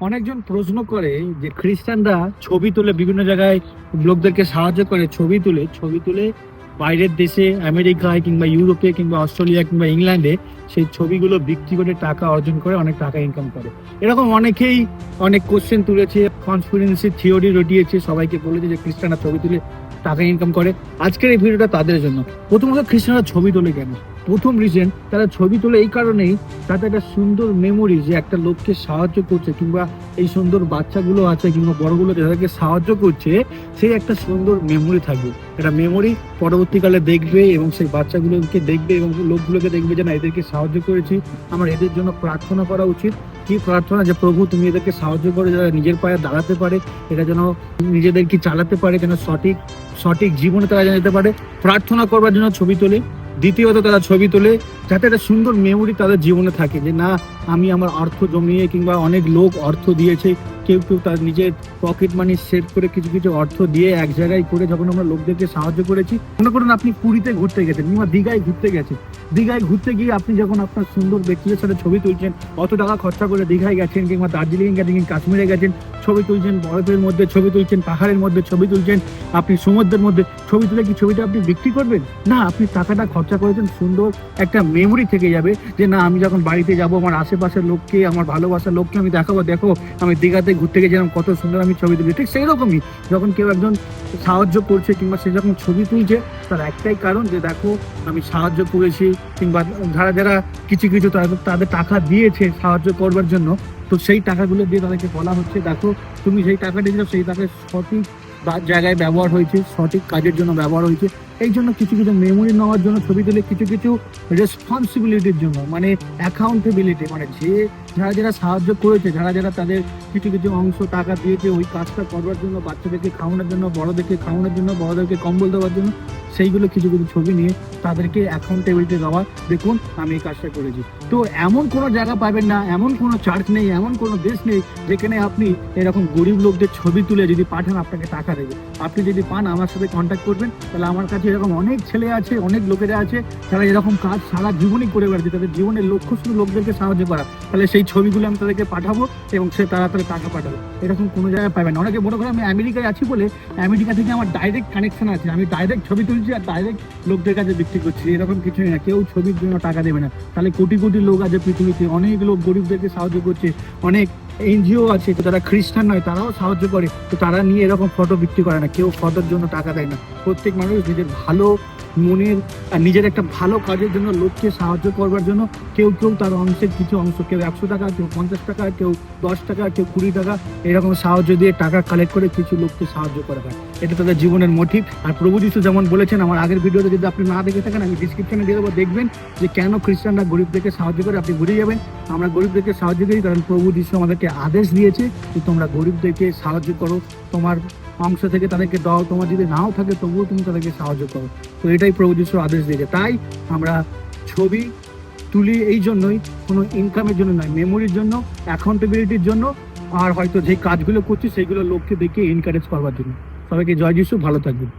অনেকজন প্রশ্ন করে যে খ্রিস্টানরা ছবি তুলে বিভিন্ন জায়গায় লোকদেরকে সাহায্য করে ছবি তুলে ছবি তুলে বাইরের দেশে, আমেরিকায় কিংবা ইউরোপে কিংবা অস্ট্রেলিয়া কিংবা ইংল্যান্ডে সেই ছবিগুলো বিক্রি করে টাকা অর্জন করে অনেক টাকা ইনকাম করে। এরকম অনেকেই অনেক কোশ্চেন তুলেছে কনসপিরেন্সি থিওরি রটিয়েছে, সবাইকে বলেছে যে খ্রিস্টানরা ছবি তুলে টাকা ইনকাম করে। আজকের এই ভিডিওটা তাদের জন্য। প্রথমত খ্রিস্টানরা ছবি তোলে কেন? প্রথম রিজন তারা ছবি তোলে এই কারণেই তাতে একটা সুন্দর মেমোরি যে একটা লোককে সাহায্য করছে কিংবা এই সুন্দর বাচ্চাগুলো আছে কিংবা বড়গুলো যাদেরকে সাহায্য করছে, সেই একটা সুন্দর মেমোরি থাকবে। একটা মেমোরি পরবর্তীকালে দেখবে এবং সেই বাচ্চাগুলোকে দেখবে এবং লোকগুলোকে দেখবে যে না, এদেরকে সাহায্য করেছি, আমার এদের জন্য প্রার্থনা করা উচিত। কি প্রার্থনা? যে প্রভু, তুমি এদেরকে সাহায্য করে যারা নিজের পায়ে দাঁড়াতে পারে এটা যেন নিজেদেরকে চালাতে পারে, যেন সঠিক সঠিক জীবনে তারা যেন যেতে পারে। প্রার্থনা করবার জন্য ছবি তোলে। দ্বিতীয়ত তারা ছবি তোলে যাতে একটা সুন্দর মেমোরি তাদের জীবনে থাকে যে না, আমি আমার অর্থ জমিয়ে কিংবা অনেক লোক অর্থ দিয়েছে। কেউ কেউ তার নিজের পকেট মানি সেভ করে কিছু কিছু অর্থ দিয়ে এক জায়গায় করে যখন আমরা লোকদেরকে সাহায্য করেছি, মনে করুন আপনি পুরীতে ঘুরতে গেছেন কিংবা দীঘায় ঘুরতে গেছেন। দীঘায় ঘুরতে গিয়ে আপনি যখন আপনার সুন্দর ব্যক্তিদের সাথে ছবি তুলছেন, অত টাকা খরচা করে দীঘায় গেছেন কিংবা দার্জিলিং গেছেন কাশ্মীরে গেছেন, ছবি তুলছেন, বরফের মধ্যে ছবি তুলছেন, পাহাড়ের মধ্যে ছবি তুলছেন, আপনি সমুদ্রের মধ্যে ছবি তুলে কি ছবিটা আপনি বিক্রি করবেন? না, আপনি টাকাটা খরচা করেছেন, সুন্দর একটা মেমোরি থেকে যাবে যে না, আমি যখন বাড়িতে যাব, আমার আশেপাশের লোককে, আমার ভালোবাসার লোককে আমি দেখাবো, দেখো, আমি দীঘাতে ঘুরতে গেছিলাম কত সুন্দর আমি ছবি তুলি, ঠিক সেই রকমই যখন কেউ একজন সাহায্য করছে কিংবা সে যখন ছবি তুলছে, তার একটাই কারণ যে দেখো, আমি সাহায্য করেছি কিংবা যারা যারা কিছু কিছু তাদের টাকা দিয়েছে সাহায্য করবার জন্য, তো সেই টাকাগুলো দিয়ে তাদেরকে বলা হচ্ছে, দেখো তুমি যেই টাকাটা দিয়েছ সেই টাকায় সঠিক জায়গায় ব্যবহার হয়েছে, সঠিক কাজের জন্য ব্যবহার হয়েছে। এই জন্য কিছু কিছু মেমোরি নেওয়ার জন্য ছবি তুলে, কিছু কিছু রেসপন্সিবিলিটির জন্য মানে অ্যাকাউন্টেবিলিটি মানে যে যারা যারা সাহায্য করেছে, যারা যারা তাদের কিছু কিছু অংশ টাকা দিয়েছে, ওই কাজটা করবার জন্য, বাচ্চাদেরকে খাওয়ানোর জন্য, বড়দেরকে খাওয়ানোর জন্য, বড়দেরকে কম্বল দেওয়ার জন্য সেইগুলো কিছু কিছু ছবি নিয়ে তাদেরকে অ্যাকাউন্টেবিলিটি দেওয়া। দেখুন, আমি এই কাজটা করেছি। তো এমন কোনো জায়গা পাবেন না, এমন কোনো চার্চ নেই, এমন কোনো দেশ নেই যেখানে আপনি এরকম গরিব লোকদের ছবি তুলে যদি পাঠান, আপনাকে টাকা দেবে। আপনি যদি পান, আমার সাথে কন্ট্যাক্ট করবেন। তাহলে আমার কাছে এরকম অনেক ছেলে আছে, অনেক লোকেরা আছে, তারা এরকম কাজ সারা জীবনই করে বেড়াচ্ছে। তাদের জীবনের লক্ষ্য শুধু লোকদেরকে সাহায্য করা। তাহলে সেই ছবিগুলো আমি তাদেরকে পাঠাবো এবং সে তাড়াতাড়ি টাকা পাঠাবে। এরকম কোনো জায়গায় পাবেন অনেকে মনে করে আমি আমেরিকায় আছি বলে আমেরিকা থেকে আমার ডাইরেক্ট কানেকশন আছে। আমি ডাইরেক্ট ছবি তুলছি আর ডাইরেক্ট লোকদের কাছে বিক্রি করছি, এরকম কিছুই না কেউ ছবির জন্য টাকা দেবে না। তাহলে কোটি কোটি লোক আছে পৃথিবীতে, অনেক লোক গরিবদেরকে সাহায্য করছে, অনেক এনজিও আছে যারা খ্রিস্টান নয়, তারাও সাহায্য করে। তো তারা নিয়ে এরকম ফটো বিক্রি করে না, কেউ ফটোর জন্য টাকা দেয় না। প্রত্যেক মানুষ নিজের ভালো মনের নিজের একটা ভালো কাজের জন্য, লোককে সাহায্য করবার জন্য কেউ কেউ তার অংশের কিছু অংশ, কেউ একশো টাকা, কেউ পঞ্চাশ টাকা, কেউ দশ টাকা, কেউ কুড়ি টাকা, এরকম সাহায্য দিয়ে টাকা কালেক্ট করে কিছু লোককে সাহায্য করা হয়। এটা তাদের জীবনের মোটিভ আর প্রভু যিশু যেমন বলেছেন, আমার আগের ভিডিওতে যদি আপনি না দেখে থাকেন, আমি ডিসক্রিপশনে দিয়ে দেবো, দেখবেন যে কেন খ্রিস্টানরা গরিবদেরকে সাহায্য করে আপনি ঘুরে যাবেন। আমরা গরিবদেরকে সাহায্য করি কারণ প্রভু যিশু আমাদেরকে আদেশ দিয়েছে যে তোমরা গরিবদেরকে সাহায্য করো। তোমার অংশ থেকে তাদেরকে দাও তোমার যদি নাও থাকে, তবুও তুমি তাদেরকে সাহায্য করো। তো এটাই প্রভু যিশুর আদেশ দিয়েছে। তাই আমরা ছবি তুলি এই জন্যই, কোনো ইনকামের জন্য নয় মেমোরির জন্য অ্যাকাউন্টেবিলিটির জন্য, আর হয়তো যে কাজগুলো করছি সেইগুলো লোককে দেখে এনকারেজ করবার জন্য। সবাইকে জয় যিশু, ভালো থাকবেন।